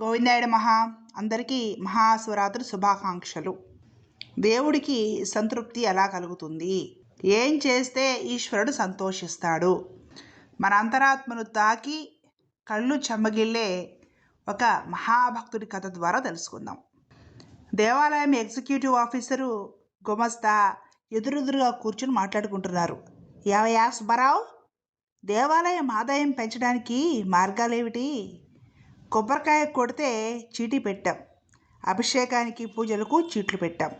గోవిందాయుడు మహా అందరికీ మహాశివరాత్రి శుభాకాంక్షలు. దేవుడికి సంతృప్తి ఎలా కలుగుతుంది? ఏం చేస్తే ఈశ్వరుడు సంతోషిస్తాడు? మన అంతరాత్మను తాకి కళ్ళు చెమ్మగిల్లే ఒక మహాభక్తుడి కథ ద్వారా తెలుసుకుందాం. దేవాలయం ఎగ్జిక్యూటివ్ ఆఫీసరు గుమస్తా ఎదురెదురుగా కూర్చుని మాట్లాడుకుంటున్నారు. యావయా సుబ్బారావు? దేవాలయం ఆదాయం పెంచడానికి మార్గాలేమిటి? కొబ్బరికాయ కొడితే చీటీ పెట్టాం. అభిషేకానికి పూజలకు చీట్లు పెట్టాం.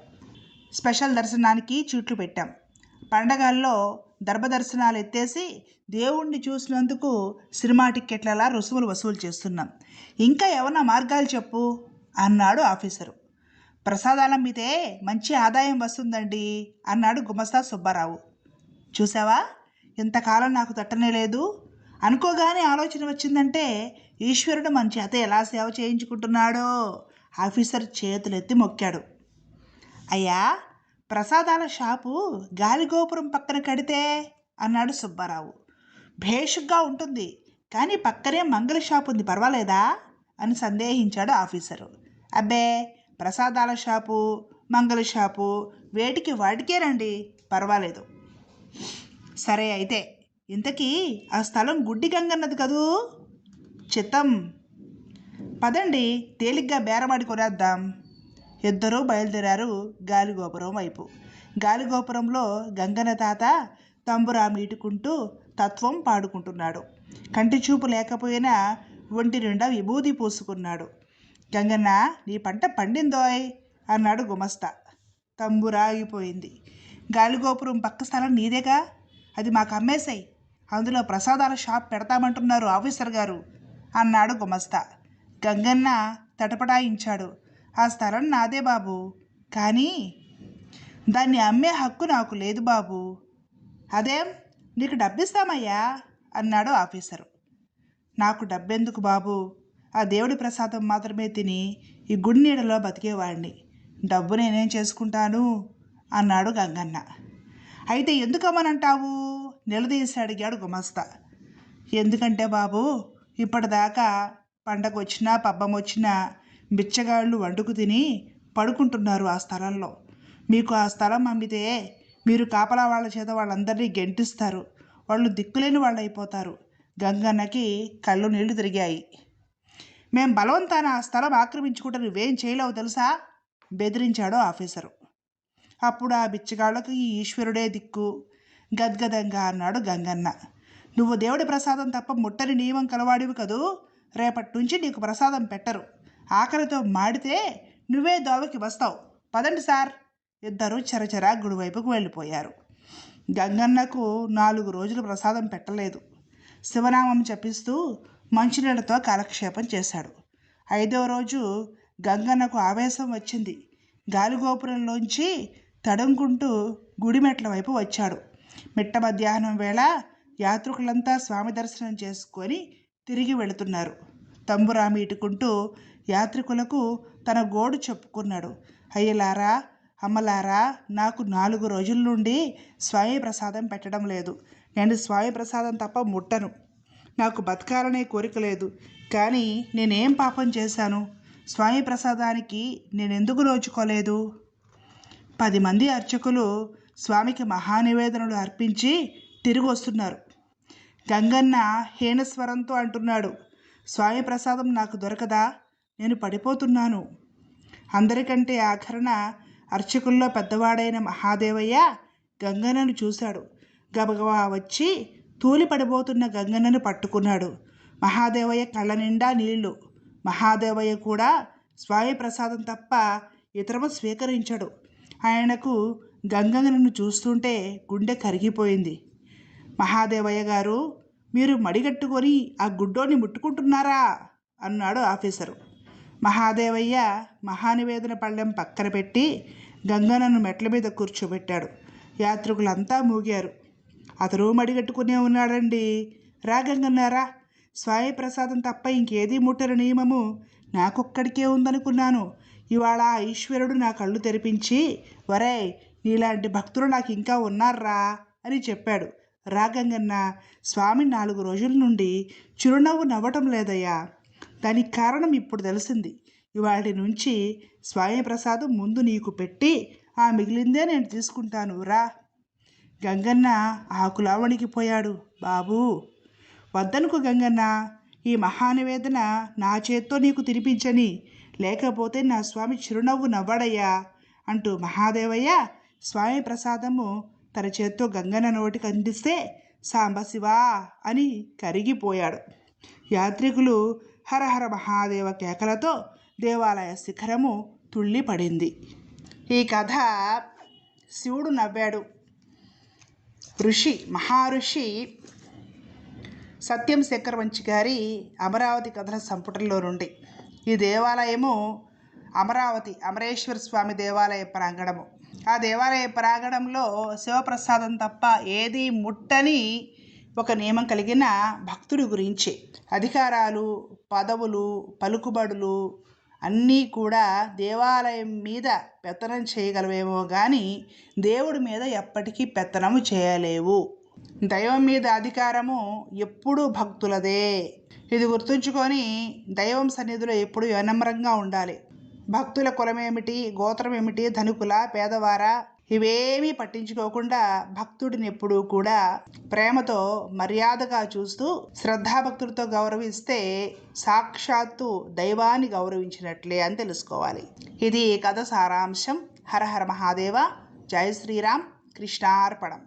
స్పెషల్ దర్శనానికి చీట్లు పెట్టాం. పండగల్లో దర్భదర్శనాలు ఎత్తేసి దేవుణ్ణి చూసినందుకు సినిమా టిక్కెట్లలా రుసుములు వసూలు చేస్తున్నాం. ఇంకా ఏమన్నా మార్గాలు చెప్పు? అన్నాడు ఆఫీసరు. ప్రసాదాల మీదే మంచి ఆదాయం వస్తుందండి అన్నాడు గుమస్తా సుబ్బారావు. చూసావా? ఇంతకాలం నాకు తట్టనే లేదు అనుకోగానే ఆలోచన వచ్చిందంటే ఈశ్వరుడు మన చేత ఎలా సేవ చేయించుకుంటున్నాడో? ఆఫీసర్ చేతులెత్తి మొక్కాడు. అయ్యా ప్రసాదాల షాపు గాలిగోపురం పక్కన కడితే? అన్నాడు సుబ్బారావు. భేషుగ్గా ఉంటుంది కానీ పక్కనే మంగళ షాపు ఉంది పర్వాలేదా? అని సందేహించాడు ఆఫీసరు. అబ్బే ప్రసాదాల షాపు మంగళ షాపు వేటికి వాటికేనండి పర్వాలేదు. సరే అయితే ఇంతకీ ఆ స్థలం గుడ్డి గంగన్నది కదూ? చిత్తం. పదండి తేలిగ్గా బేరమాడి కొనేద్దాం. ఇద్దరూ బయలుదేరారు గాలిగోపురం వైపు. గాలిగోపురంలో గంగన్న తాత తంబురా మీటుకుంటూ తత్వం పాడుకుంటున్నాడు. కంటి చూపు లేకపోయినా ఒంటి నిండా విభూది పూసుకున్నాడు. గంగన్న నీ పంట పండిందోయ్ అన్నాడు గుమస్తా. తంబురా ఆగిపోయింది గాలిగోపురం పక్క స్థలం నీదేగా? అది మాకు అమ్మేశాయి అందులో ప్రసాదాల షాప్ పెడతామంటున్నారు ఆఫీసర్ గారు అన్నాడు గుమస్తా. గంగన్న తటపటాయించాడు. ఆ స్థలం నాదే బాబు. కానీ దాన్ని అమ్మే హక్కు నాకు లేదు బాబు. అదేం? నీకు డబ్బిస్తామయ్యా? అన్నాడు ఆఫీసరు. నాకు డబ్బెందుకు బాబు? ఆ దేవుడి ప్రసాదం మాత్రమే తిని ఈ గుడి నీడలో బతికేవాడిని డబ్బు నేనేం చేసుకుంటాను? అన్నాడు గంగన్న. అయితే ఎందుకమ్మనంటావు? నిలదీసి అడిగాడు గుమస్తా ఎందుకంటే బాబు ఇప్పటిదాకా పండగ వచ్చినా పబ్బం వచ్చినా బిచ్చగాళ్ళు వండుకు తిని పడుకుంటున్నారు ఆ స్థలంలో. మీకు ఆ స్థలం అమ్మితే మీరు కాపలా వాళ్ళ చేత వాళ్ళందరినీ గెంటిస్తారు. వాళ్ళు దిక్కులేని వాళ్ళు అయిపోతారు గంగన్నకి కళ్ళు నీళ్ళు తిరిగాయి. మేం బలవంతాన ఆ స్థలం ఆక్రమించుకుంటే నువ్వేం చేయలేవు తెలుసా? బెదిరించాడు ఆఫీసరు. అప్పుడు ఆ బిచ్చగాళ్ళకు ఈ ఈశ్వరుడే దిక్కు. గద్గదంగా అన్నాడు గంగన్న. నువ్వు దేవుడి ప్రసాదం తప్ప ముట్టని నియమం కలవాడివి కదూ? రేపటి నుంచి నీకు ప్రసాదం పెట్టరు. ఆకలితో మాడితే నువ్వే దోవకి వస్తావు. పదండి సార్. ఇద్దరు చరచరా గుడివైపుకు వెళ్ళిపోయారు. గంగన్నకు నాలుగు రోజులు ప్రసాదం పెట్టలేదు. శివనామం జపిస్తూ మంచినీళ్ళతో కాలక్షేపం చేశాడు. ఐదవ రోజు గంగన్నకు ఆవేశం వచ్చింది. గాలిగోపురంలోంచి తడుముకుంటూ గుడిమెట్ల వైపు వచ్చాడు. మిట్ట మధ్యాహ్నం వేళ యాత్రికులంతా స్వామి దర్శనం చేసుకొని తిరిగి వెళుతున్నారు. తంబురా మీటుకుంటూ యాత్రికులకు తన గోడు చెప్పుకున్నాడు. అయ్యలారా అమ్మలారా నాకు నాలుగు రోజుల నుండి స్వామి ప్రసాదం పెట్టడం లేదు. నేను స్వామి ప్రసాదం తప్ప ముట్టను. నాకు బతకాలనే కోరిక లేదు. కానీ నేనేం పాపం చేశాను? స్వామి ప్రసాదానికి నేనెందుకు నోచుకోలేదు? పది మంది అర్చకులు స్వామికి మహానివేదనలు అర్పించి తిరిగి వస్తున్నారు గంగన్న హీనస్వరంతో అంటున్నాడు స్వామి ప్రసాదం నాకు దొరకదా? నేను పడిపోతున్నాను. అందరికంటే ఆఖరణ అర్చకుల్లో పెద్దవాడైన మహాదేవయ్య గంగన్నను చూశాడు. గబగబా వచ్చి తూలి పడిపోతున్న గంగన్నను పట్టుకున్నాడు. మహాదేవయ్య కళ్ళ నిండా నీళ్ళు. మహాదేవయ్య కూడా స్వామి ప్రసాదం తప్ప ఇతరము స్వీకరించడు. ఆయనకు గంగన్నను చూస్తుంటే గుండె కరిగిపోయింది. మహాదేవయ్య గారు మీరు మడిగట్టుకొని ఆ గుడ్డోని ముట్టుకుంటున్నారా? అన్నాడు ఆఫీసరు. మహాదేవయ్య మహానివేదన పళ్ళెం పక్కన పెట్టి గంగన్నను మెట్ల మీద కూర్చోబెట్టాడు. యాత్రికులంతా మూగారు. అతను మడిగట్టుకునే ఉన్నాడండి. రా గంగన్నారా స్వామి ప్రసాదం తప్ప ఇంకేదీ ముట్టని నియమము నాకొక్కడికే ఉందనుకున్నాను. ఇవాళ ఈశ్వరుడు నా కళ్ళు తెరిపించి వరే నీలాంటి భక్తులు నాకు ఇంకా ఉన్నారా అని చెప్పాడు. రాగంగన్న స్వామి నాలుగు రోజుల నుండి చిరునవ్వు నవ్వటం లేదయ్యా. దానికి కారణం ఇప్పుడు తెలిసింది. ఇవాటి నుంచి స్వామి ప్రసాదం ముందు నీకు పెట్టి ఆ మిగిలిందే నేను తీసుకుంటాను. రా. గంగన్న ఆకులా వణికిపోయాడు బాబూ! వద్దనుకు గంగన్న. ఈ మహానివేదన నా చేత్తో నీకు తినిపించని లేకపోతే నా స్వామి చిరునవ్వు నవ్వడయ్యా అంటూ మహాదేవయ్య స్వామి ప్రసాదము తన చేత్తో గంగన్న నోటికి అందిస్తే సాంబశివా అని కరిగిపోయాడు. యాత్రికులు హరహర మహాదేవ కేకలతో దేవాలయ శిఖరము తుళ్ళిపడింది. ఈ కథ శివుడు నవ్వాడు. ఋషి మహారుషి సత్యం చక్రవంశి గారి అమరావతి కథల సంపుటంలో నుండి. ఈ దేవాలయము అమరావతి అమరేశ్వర స్వామి దేవాలయ ప్రాంగణము. ఆ దేవాలయ ప్రాంగణంలో శివప్రసాదం తప్ప ఏది ముట్టని ఒక నియమం కలిగిన భక్తుడి గురించి అధికారాలు పదవులు పలుకుబడులు అన్నీ కూడా దేవాలయం మీద పెత్తనం చేయగలవేమో కానీ దేవుడి మీద ఎప్పటికీ పెత్తనము చేయలేవు. దైవం మీద అధికారము ఎప్పుడూ భక్తులదే. ఇది గుర్తుంచుకొని దైవం సన్నిధిలో ఎప్పుడు వినమ్రంగా ఉండాలి. భక్తుల కులమేమిటి గోత్రమేమిటి ధనుకుల ధనికుల పేదవారా ఇవేమీ పట్టించుకోకుండా భక్తుడిని ఎప్పుడూ కూడా ప్రేమతో మర్యాదగా చూస్తూ శ్రద్ధాభక్తులతో గౌరవిస్తే సాక్షాత్తు దైవాన్ని గౌరవించినట్లే అని తెలుసుకోవాలి. ఇది కథ సారాంశం. హరహర మహాదేవ. జయ శ్రీరామ్. కృష్ణార్పణం.